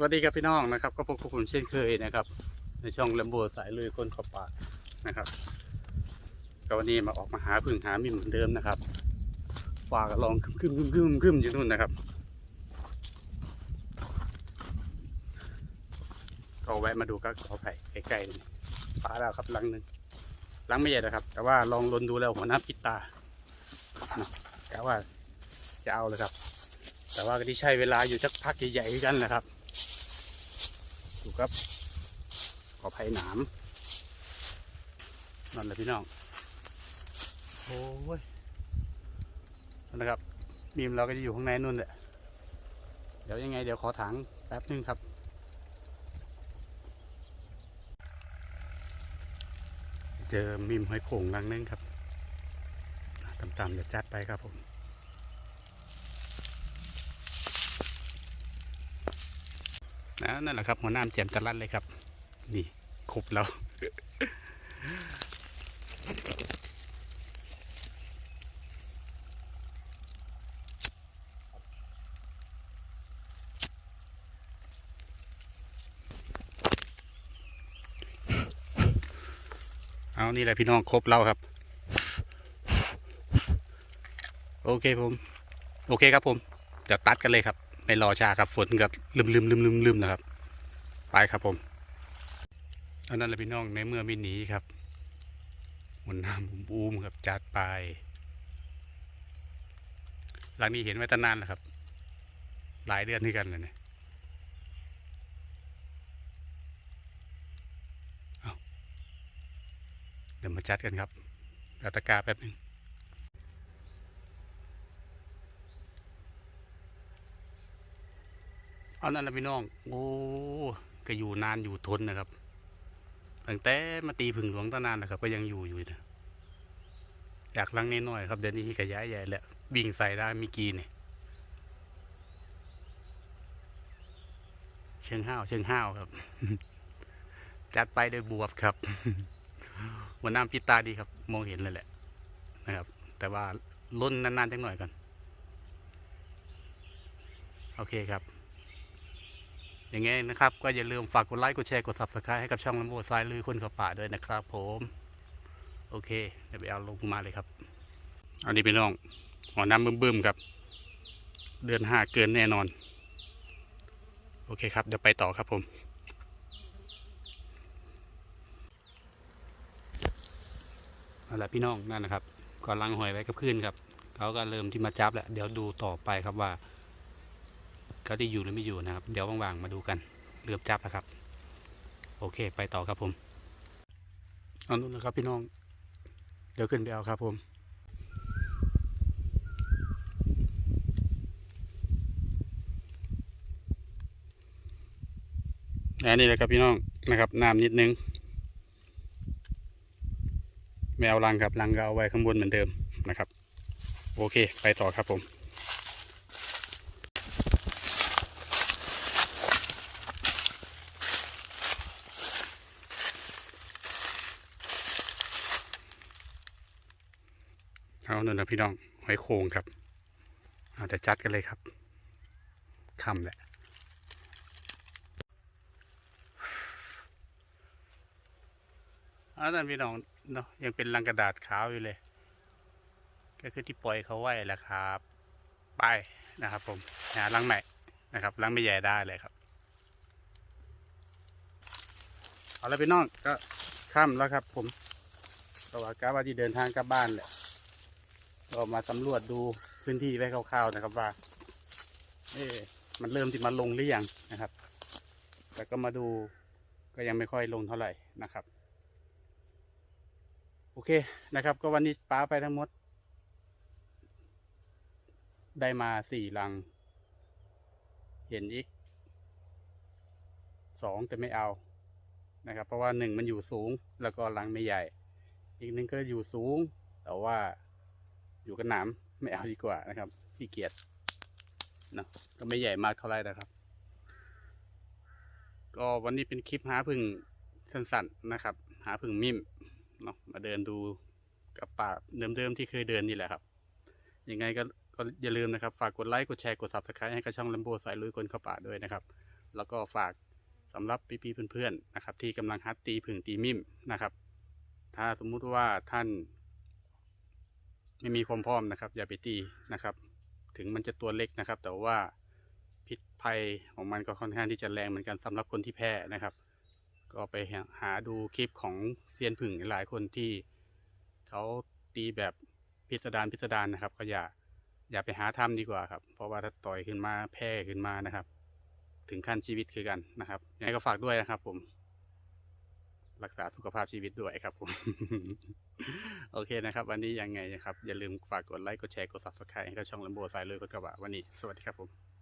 สวัสดีครับพี่น้องนะครับ ก็พบกับผมเช่นเคยนะครับ ในช่องแลมโบสายลุยคนขอบป่านะครับก็วันนี้มาออกมาหาพึ่งหามิมเหมือนเดิมนะครับฟ้าก็ลองคึมคึมคึมคึมคึมอยู่นู่นนะครับก็แวะมาดูก็ขอไผ่ใกล้ๆนี่ฟ้าแล้วครับหลังหนึ่งหลังไม่ใหญ่นะครับ แต่ว่าลองลนดูแล้วหัวหน้าปิดตาเนาะกะว่าจะเอาเลยครับแต่ว่าก็ที่ใช้เวลาอยู่สักพักใหญ่ๆกันแหละครับ ดูครับขอภัยหนามนั่นแหละพี่น้องโอ้ยนั่นนะครับมีมเราก็จะอยู่ข้างในนู่นแหละเดี๋ยวยังไงเดี๋ยวขอถังแป๊บนึงครับเจอมิมหอยโข่งลังนึงครับต่ำๆเดี๋ยวจัดไปครับผม นะนั่นแหละครับหัวหน้าแจมจัดรัดเลยครับ นี่ครบแล้วเอา นี่แหละพี่น้องครบแล้วครับ โอเคผม โอเคครับผม เดี๋ยวตัดกันเลยครับ ไม่รอช้าครับฝนก็ลืมลืมลืมลืมลืมนะครับ ไปครับผมอันนั้นแหละพี่น้องในเมื่อไม่หนีครับหมุนน้ำบูมครับจัดไปหลังนี้เห็นไว้ตั้งนานแล้วครับ หลายเดือนที่กันเลยเนี่ยเดี๋ยวมาจัดกันครับเดี๋ยวตะกร้าแป๊บหนึง เอานั่นละพี่น้อง โอ้ก็อยู่นานอยู่ทนนะครับตั้งแต่มาตีผึ่งหลวงตั้งนานนะครับ ก็ยังอยู่อยู่นะอยากลังนิดหน่อยๆครับเดี๋ยวนี้ก็ย้ายใหญ่แล้ววิ่งใส่ได้มีกีเนี่ยเชิงห้าวเชิงห้าวครับ จัดไปโดยบวบครับวันน้ำพิตาดีครับ มองเห็นเลยแหละนะครับ แต่ว่าล้นนานๆจังหน่อยก่อน โอเคครับ อย่างงี้นะครับ ก็อย่าลืมฝากกดไลค์กดแชร์กด subscribe ให้กับช่องลำโบซ้ายลือคนขับป่าด้วยนะครับ ผม โอเคเดี๋ยวไปเอาลงมาเลยครับ อันนี้เป็นน้องหัวน้ำบึ้มๆครับ เดือนห้าเกินแน่นอน โอเคครับเดี๋ยวไปต่อครับผมเอาละพี่น้องนั่นนะครับก่อนลังหอยไว้กับพื้นครับเขาก็เริ่มที่มาจับแหล้วเดี๋ยวดูต่อไปครับว่า เขาจะอยู่หรือไม่อยู่นะครับ เดี๋ยวว่างๆมาดูกันเริ่มจับแล้วครับ โอเค ไปต่อครับผมเอานู่นนะครับพี่น้อง เดี๋ยวขึ้นไปเอาครับผมอันนี้แหละครับพี่น้องนะครับน้ำนิดนึงไม่เอาลังครับลังก็เอาไว้ข้างบนเหมือนเดิมนะครับ โอเค ไปต่อครับผม เอาหนึ่งนะพี่น้องหอยโข่งครับเอาแต่จัดกันเลยครับคำแหละเอาแต่พี่น้องเนาะยังเป็นลังกระดาษขาวอยู่เลย ก็คือที่ปล่อยเขาไว้แหละครับ ไปนะครับ ผมหาลังใหม่นะครับลังไม่ใหญ่ได้เลยครับเอาละพี่น้องก็ค่ำแล้วครับ ผมก็ว่ากะว่าที่เดินทางกลับบ้านแหละ ก็มาสำรวจดูพื้นที่ไว้คร่าวๆนะครับว่า เอ๊มันเริ่มที่มาลงหรือยังนะครับ แต่ก็มาดูก็ยังไม่ค่อยลงเท่าไหร่นะครับ โอเคนะครับ ก็วันนี้ป้าไปทั้งหมด ได้มาสี่ลัง เห็นอีกสองแต่ไม่เอานะครับ เพราะว่าหนึ่งมันอยู่สูงแล้วก็ลังไม่ใหญ่ อีกหนึ่งก็อยู่สูง แต่ว่า อยู่กับหนามไม่เอาดีกว่านะครับขี้เกียจนะก็ไม่ใหญ่มากเท่าไหร่นะครับ ก็วันนี้เป็นคลิปหาพึ่งสั้นๆนะครับ หาพึ่งมิมเนาะมาเดินดูกับป่าเดิมๆที่เคยเดินนี่แหละครับยังไงก็ก็อย่าลืมนะครับ ฝากกดไลค์ กดแชร์ กด subscribe ให้กับช่องลำโบสายลุยคนเข้าป่าด้วยนะครับ แล้วก็ฝากสำหรับพี่ๆเพื่อนๆนะครับ ที่กำลังฮัดตีผึ่งตีมิมนะครับ ถ้าสมมุติว่าท่าน ไม่มีความพร้อมนะครับ อย่าไปตีนะครับ ถึงมันจะตัวเล็กนะครับ แต่ว่าพิษภัยของมันก็ค่อนข้างที่จะแรงเหมือนกันสำหรับคนที่แพ้นะครับ ก็ไปหาหาดูคลิปของเซียนผึ่งหลายคนที่เขาตีแบบพิสดารพิสดารนะครับ ก็อย่าอย่าไปหาทำดีกว่าครับ เพราะว่าถ้าต่อยขึ้นมาแพ้ขึ้นมานะครับ ถึงขั้นชีวิตคือกันนะครับยังไงก็ฝากด้วยนะครับ ผม รักษาสุขภาพชีวิตด้วยครับผม โอเคนะครับ วันนี้ยังไงนะครับ อย่าลืมฝากกดไลค์ กดแชร์ กด subscribe ให้กับช่องลำโบสายเลยกดกระบะวันนี้ สวัสดีครับผม